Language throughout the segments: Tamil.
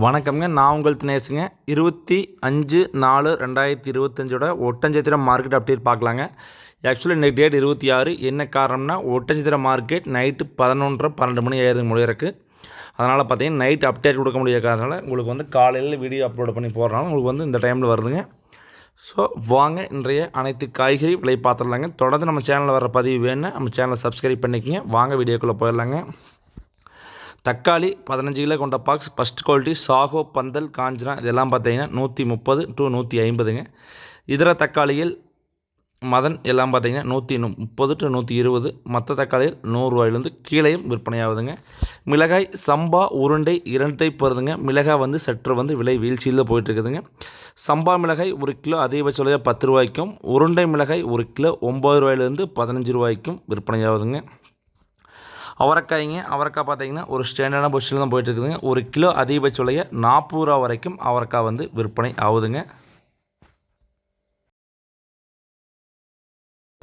வணக்கம்ங்க. நான் உங்கள் தினேஷுங்க இருபத்தி அஞ்சு நாலு ரெண்டாயிரத்தி இருபத்தஞ்சோட ஒட்டஞ்சத்திரம் மார்க்கெட் அப்டேட் பார்க்கலாங்க ஆக்சுவலி இன்றைக்கு டேட் இருபத்தி ஆறு. என்ன காரணம்னா ஒட்டஞ்சத்திரம் மார்க்கெட் நைட்டு பதினொன்றரை பன்னெண்டு மணி ஆயிரம் இருக்குது அதனால் பார்த்தீங்கன்னா நைட் அப்டேட் கொடுக்க முடியாத உங்களுக்கு வந்து காலையில் வீடியோ அப்லோட் பண்ணி போடுறனால உங்களுக்கு வந்து இந்த டைமில் வருதுங்க. ஸோ வாங்க இன்றைய அனைத்து காய்கறி விலை பார்த்துடலாங்க. தொடர்ந்து நம்ம சேனலில் வர பதிவு வேணும் நம்ம சேனலை சப்ஸ்கிரைப் பண்ணிக்கங்க. வாங்க வீடியோக்குள்ளே போயிடலாங்க. தக்காளி பதினஞ்சு கிலோ கொண்ட பாக்ஸ் ஃபஸ்ட் குவாலிட்டி சாகோ பந்தல் காஞ்சனா இதெல்லாம் பார்த்தீங்கன்னா நூற்றி முப்பது டு நூற்றி ஐம்பதுங்க. இதர தக்காளியில் மதன் எல்லாம் பார்த்தீங்கன்னா நூற்றி முப்பது டு நூற்றி இருபது. மற்ற தக்காளியில் நூறுரூவாயிலேருந்து கீழேயும் விற்பனையாகுதுங்க. மிளகாய் சம்பா உருண்டை இரண்டு டைப் வருதுங்க. மிளகாய் வந்து சற்று வந்து விலை வீழ்ச்சியில் போயிட்டுருக்குதுங்க. சம்பா மிளகாய் ஒரு கிலோ அதிகபட்ச விலையாக பத்து ரூபாய்க்கும் உருண்டை மிளகாய் ஒரு கிலோ ஒம்பது ரூபாயிலேருந்து பதினஞ்சு ரூபாய்க்கும் விற்பனையாகுதுங்க. அவரைக்காய்ங்க அவரைக்காய் பார்த்தீங்கன்னா ஒரு ஸ்டாண்டர்டான பொசிஷனில் தான் போயிட்டுருக்குதுங்க. ஒரு கிலோ அதிகபட்ச விலையை நாற்பது ரூபா வரைக்கும் அவரைக்காய் வந்து விற்பனை ஆகுதுங்க.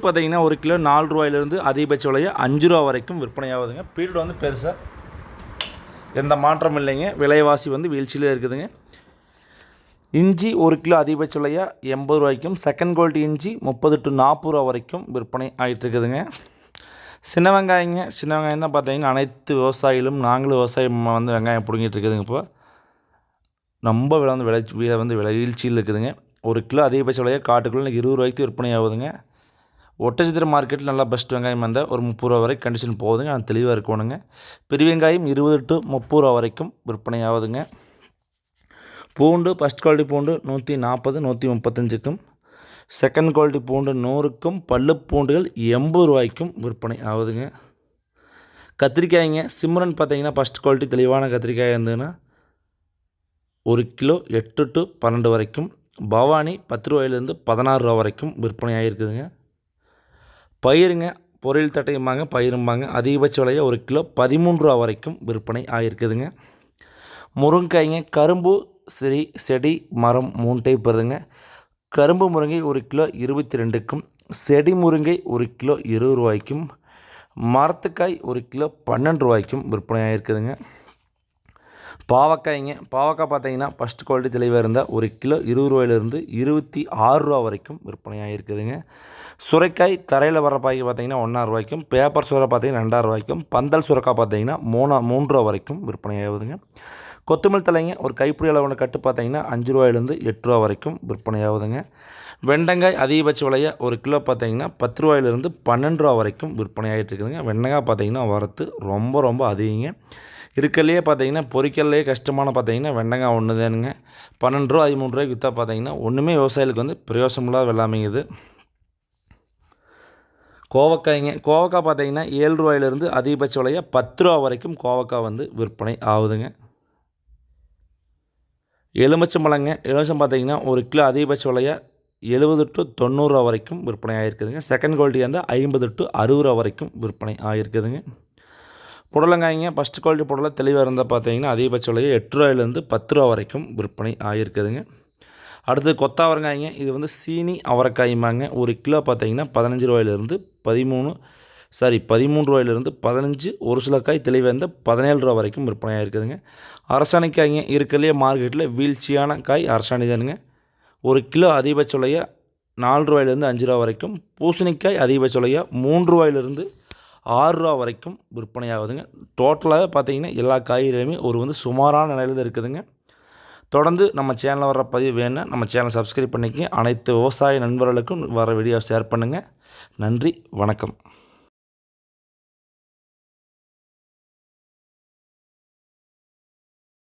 பார்த்தீங்கன்னா ஒரு கிலோ நாலு ரூபாயிலிருந்து அதிகபட்ச விலையை அஞ்சு ரூபா வரைக்கும் விற்பனை ஆகுதுங்க. பீரியட் வந்து பெருசாக எந்த மாற்றம் இல்லைங்க. விலைவாசி வந்து வீழ்ச்சியிலே இருக்குதுங்க. இஞ்சி ஒரு கிலோ அதிகபட்ச விலையாக எண்பது ரூபாய்க்கும் செகண்ட் குவாலிட்டி இஞ்சி முப்பது டு நாற்பது ரூபா வரைக்கும் விற்பனை ஆகிட்டு இருக்குதுங்க சின்ன வெங்காயங்க சின்ன வெங்காயம் தான் பார்த்தீங்கன்னா அனைத்து விவசாயிகளும் நாங்களும் விவசாயம் வந்து வெங்காயம் பிடுங்கிட்டு இருக்குதுங்க இப்போ. ரொம்ப விலை வந்து விளை விலை வந்து விலை வீழ்ச்சியில் இருக்குதுங்க. ஒரு கிலோ அதிகபட்ச விலையாக காட்டுக்குள்ளே இருபது ரூபாய்க்கு விற்பனை ஆகுதுங்க. ஒட்டச்சித்திர மார்க்கெட்டில் நல்லா பெஸ்ட் வெங்காயம் வந்தால் ஒரு முப்பது ரூபா வரைக்கும் கண்டிஷன் போகுதுங்க. அது தெளிவாக இருக்கணுங்க. பெரிய வெங்காயம் இருபது டு முப்பது ரூபா வரைக்கும் விற்பனை ஆகுதுங்க. பூண்டு ஃபஸ்ட் குவாலிட்டி பூண்டு நூற்றி நாற்பது நூற்றி முப்பத்தஞ்சுக்கும். செகண்ட் குவாலிட்டி பூண்டு நூறுக்கும் பல்லு பூண்டுகள் எண்பது ரூபாய்க்கும் விற்பனை ஆகுதுங்க. கத்திரிக்காய்ங்க சிம்ரன் பார்த்தீங்கன்னா ஃபஸ்ட் குவாலிட்டி தெளிவான கத்திரிக்காய் இருந்ததுன்னா ஒரு கிலோ எட்டு டு பன்னெண்டு வரைக்கும் பவானி பத்து ரூபாயிலேருந்து பதினாறு ரூபா வரைக்கும் விற்பனை ஆகிருக்குதுங்க பயிருங்க பொரியல் தட்டையும்பாங்க பயிரும்பாங்க. அதிகபட்ச விலையை ஒரு கிலோ பதிமூன்று ரூபா வரைக்கும் விற்பனை ஆகிருக்குதுங்க முருங்கைக்காய்ங்க கரும்பு செடி செடி மரம் மூணு டைப் வருதுங்க கரும்பு முருங்கை ஒரு கிலோ இருபத்தி ரெண்டுக்கும் செடி முருங்கை ஒரு கிலோ இருபது ரூபாய்க்கும் மரத்துக்காய் ஒரு கிலோ பன்னெண்டு ரூபாய்க்கும் விற்பனையாக இருக்குதுங்க. பாவக்காய்ங்க பாவக்காய் பார்த்தீங்கன்னா ஃபஸ்ட் குவாலிட்டி தெளிவாக இருந்தால் ஒரு கிலோ இருபது ரூபாயிலிருந்து இருபத்தி ஆறு ரூபா வரைக்கும் விற்பனையாக இருக்குதுங்க. சுரைக்காய் தரையில் வர பாய்க்கு பார்த்தீங்கன்னா ஒன்றா ரூபாய்க்கும் பேப்பர் சுரை பார்த்தீங்கன்னா ரெண்டாயிரம் ரூபாய்க்கும் பந்தல் சுரக்காய் பார்த்தீங்கன்னா மூணா மூன்று ரூபா வரைக்கும் விற்பனையாகுதுங்க. கொத்தமல்லி தலைங்க ஒரு கைப்பிடி அளவான கட்டு பார்த்தீங்கன்னா அஞ்சு ரூபாயிலேருந்து எட்டு ரூபா வரைக்கும் விற்பனையாகுதுங்க. வெண்டங்காய் அதிகபட்ச விலையாக ஒரு கிலோ பார்த்தீங்கன்னா பத்து ரூபாயிலிருந்து பன்னெண்டு ரூபா வரைக்கும் விற்பனையாகிட்டு இருக்குதுங்க. வெண்டங்காய் பார்த்தீங்கன்னா வரத்து ரொம்ப ரொம்ப அதிகங்க. இருக்கலையே பார்த்தீங்கன்னா பொறிக்கல்லையே கஷ்டமான பார்த்தீங்கன்னா வெண்டங்காய் ஒன்று தானுங்க பன்னெண்டு ரூபா பதிமூணு ரூபாய்க்கு விற்றா பார்த்தீங்கன்னா ஒன்றுமே விவசாயிகளுக்கு வந்து பிரயோசனமில்லாத வெள்ளாமைங்குது கோவக்காய்ங்க கோவக்காய் பார்த்தீங்கன்னா ஏழு ரூபாயிலிருந்து அதிகபட்ச விலையாக பத்து ரூபா வரைக்கும் கோவக்காய் வந்து விற்பனை ஆகுதுங்க. எலுமிச்சம் பழங்க எலுமிச்சம் பார்த்தீங்கன்னா ஒரு கிலோ அதிகபட்ச விலையை எழுபது டு தொண்ணூறுரூவா வரைக்கும் விற்பனை ஆகிருக்குதுங்க செகண்ட் குவாலிட்டி வந்து ஐம்பது டு அறுபது ரூபா வரைக்கும் விற்பனை ஆகிருக்குதுங்க புடலங்காய்ங்க ஃபஸ்ட் குவாலிட்டி புடலை தெளிவாக இருந்தால் பார்த்தீங்கன்னா அதிகபட்ச விலையை எட்டு ரூபாயிலேருந்து பத்து ரூபா வரைக்கும் விற்பனை ஆகிருக்குதுங்க அடுத்து கொத்தாவரங்காய்ங்க இது வந்து சீனி அவரைக்காயுமாங்க. ஒரு கிலோ பார்த்தீங்கன்னா பதினஞ்சு ரூபாயிலேருந்து பதிமூணு சாரி பதிமூணு ரூபாயிலிருந்து பதினஞ்சு ஒரு சில காய் தெளிவாக பதினேழு ரூபா வரைக்கும் விற்பனையாக இருக்குதுங்க. அரசாணிக்காய்ங்க இருக்கிறதுலே மார்க்கெட்டில் வீழ்ச்சியான காய் அரசாணி தானுங்க. ஒரு கிலோ அதிகபட்ச விலையாக நாலு ரூபாயிலேருந்து அஞ்சு ரூபா வரைக்கும் பூசணிக்காய் அதிகபட்ச விலையாக மூன்று ரூபாயிலிருந்து ஆறு ரூபா வரைக்கும் விற்பனையாகுதுங்க. டோட்டலாகவே பார்த்தீங்கன்னா எல்லா காய்கறிகளுமே ஒரு வந்து சுமாரான நிலையில் தான் இருக்குதுங்க. தொடர்ந்து நம்ம சேனலில் வர பதிவு வேணும் நம்ம சேனலை சப்ஸ்கிரைப் பண்ணிக்கங்க. அனைத்து விவசாய நண்பர்களுக்கும் வர வீடியோ ஷேர் பண்ணுங்கள் நன்றி வணக்கம்.